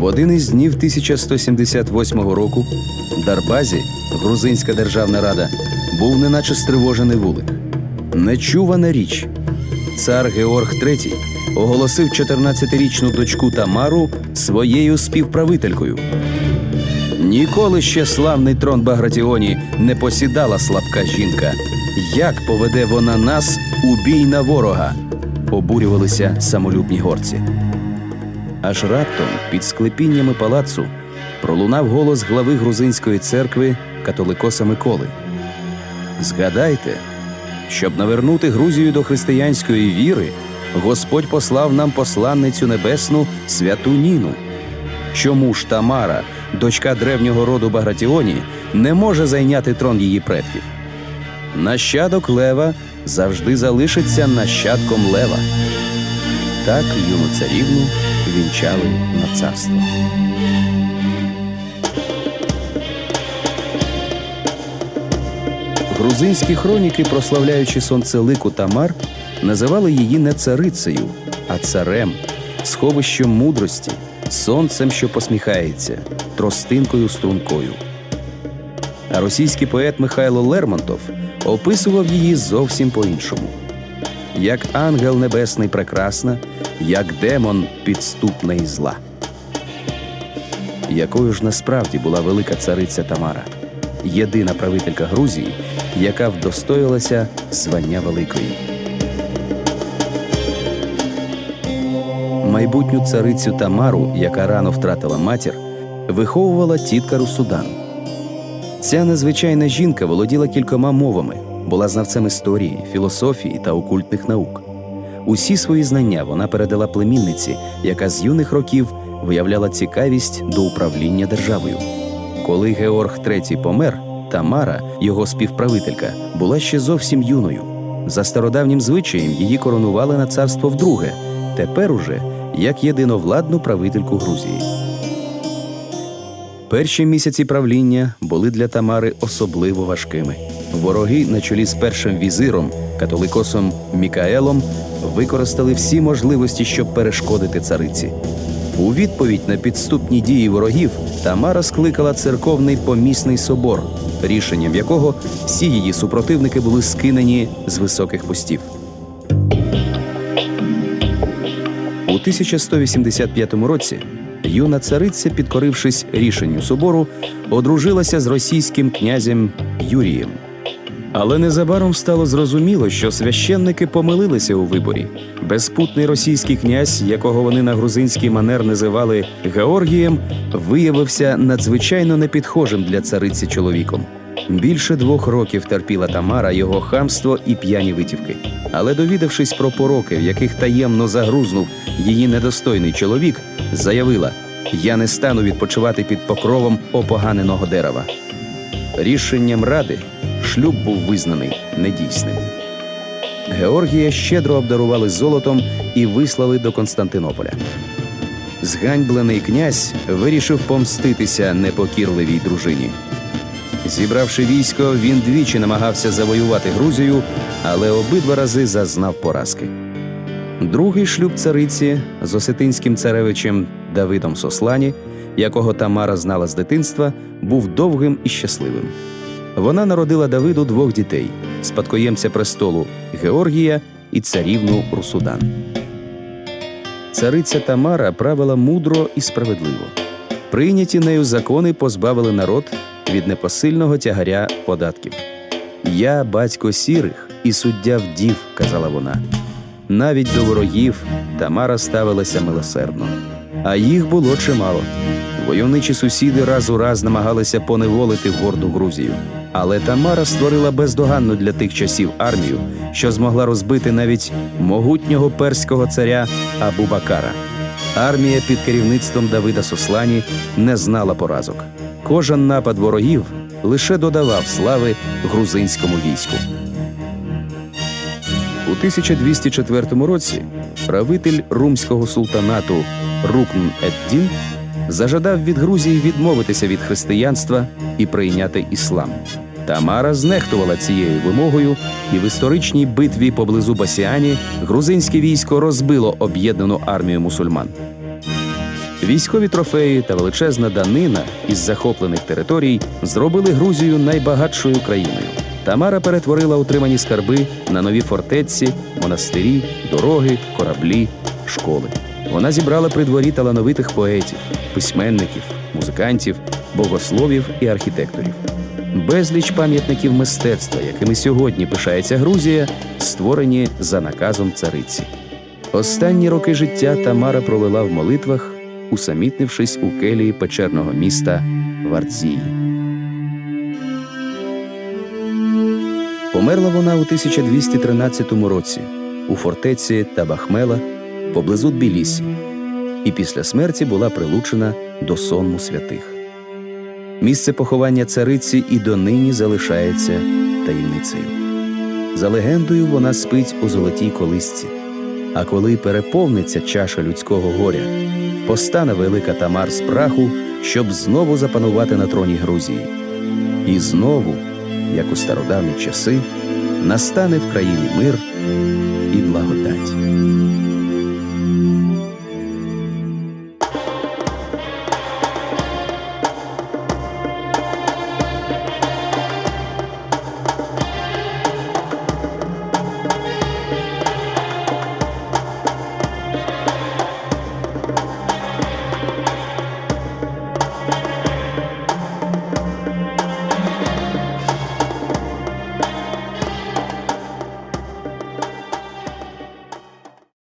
В один із днів 1178 року Дарбазі, Грузинська державна рада, був неначе стривожений вулик. Нечувана річ. Цар Георг III оголосив 14-річну дочку Тамару своєю співправителькою. Ніколи ще славний трон Багратіоні не посідала слабка жінка. Як поведе вона нас у бій на ворога? обурювалися самолюбні горці. Аж раптом, під склепіннями палацу, пролунав голос глави грузинської церкви католикоса Миколи. Згадайте, щоб навернути Грузію до християнської віри, Господь послав нам посланницю небесну святу Ніну. Чому ж Тамара, дочка древнього роду Багратіоні, не може зайняти трон її предків? Нащадок лева завжди залишиться нащадком лева. Так юну царівну вінчали на царство. Грузинські хроніки, прославляючи сонцелику Тамар, називали її не царицею, а царем, сховищем мудрості, сонцем, що посміхається, тростинкою стрункою. А російський поет Михайло Лермонтов описував її зовсім по-іншому. Як ангел небесний прекрасна, як демон підступна і зла. Якою ж насправді була велика цариця Тамара, єдина правителька Грузії, яка вдостоїлася звання великої. Майбутню царицю Тамару, яка рано втратила матір, виховувала тітка Русудан. Ця незвичайна жінка володіла кількома мовами, була знавцем історії, філософії та окультних наук. Усі свої знання вона передала племінниці, яка з юних років виявляла цікавість до управління державою. Коли Георг III помер, Тамара, його співправителька, була ще зовсім юною. За стародавнім звичаєм її коронували на царство вдруге, тепер уже як єдиновладну правительку Грузії. Перші місяці правління були для Тамари особливо важкими. Вороги на чолі з першим візиром, католикосом Мікаелом, використали всі можливості, щоб перешкодити цариці. У відповідь на підступні дії ворогів Тамара скликала церковний помісний собор, рішенням якого всі її супротивники були скинені з високих постів. У 1185 році юна цариця, підкорившись рішенню собору, одружилася з російським князем Юрієм. Але незабаром стало зрозуміло, що священники помилилися у виборі. Безпутний російський князь, якого вони на грузинський манер називали Георгієм, виявився надзвичайно непідхожим для цариці чоловіком. Більше двох років терпіла Тамара його хамство і п'яні витівки. Але довідавшись про пороки, в яких таємно загрузнув її недостойний чоловік, заявила: Я не стану відпочивати під покровом опоганеного дерева. Рішенням ради шлюб був визнаний недійсним. Георгія щедро обдарували золотом і вислали до Константинополя. Зганьблений князь вирішив помститися непокірливій дружині. Зібравши військо, він двічі намагався завоювати Грузію, але обидва рази зазнав поразки. Другий шлюб цариці з осетинським царевичем Давидом Сослані, якого Тамара знала з дитинства, був довгим і щасливим. Вона народила Давиду двох дітей спадкоємця престолу Георгія і царівну Русудан. Цариця Тамара правила мудро і справедливо. Прийняті нею закони позбавили народ від непосильного тягаря податків. Я батько сірих і суддя вдів, казала вона. Навіть до ворогів Тамара ставилася милосердно, а їх було чимало. Войовничі сусіди раз у раз намагалися поневолити горду Грузію. Але Тамара створила бездоганну для тих часів армію, що змогла розбити навіть могутнього перського царя Абу-Бакара. Армія під керівництвом Давида Сослані не знала поразок. Кожен напад ворогів лише додавав слави грузинському війську. У 1204 році правитель румського султанату Рукн Еддін зажадав від Грузії відмовитися від християнства і прийняти іслам. Тамара знехтувала цією вимогою, і в історичній битві поблизу Басіані грузинське військо розбило об'єднану армію мусульман. Військові трофеї та величезна данина із захоплених територій зробили Грузію найбагатшою країною. Тамара перетворила отримані скарби на нові фортеці, монастирі, дороги, кораблі, школи. Вона зібрала при дворі талановитих поетів, письменників, музикантів, богословів і архітекторів. Безліч пам'ятників мистецтва, якими сьогодні пишається Грузія, створені за наказом цариці. Останні роки життя Тамара провела в молитвах, усамітнившись у келії печерного міста Вардзії. Померла вона у 1213 році у фортеці Табахмела поблизу Тбілісі, і після смерті була прилучена до сонму святих. Місце поховання цариці і донині залишається таємницею. За легендою, вона спить у золотій колисці. А коли переповниться чаша людського горя, постане велика Тамар з праху, щоб знову запанувати на троні Грузії. І знову, як у стародавні часи, настане в країні мир і благодать.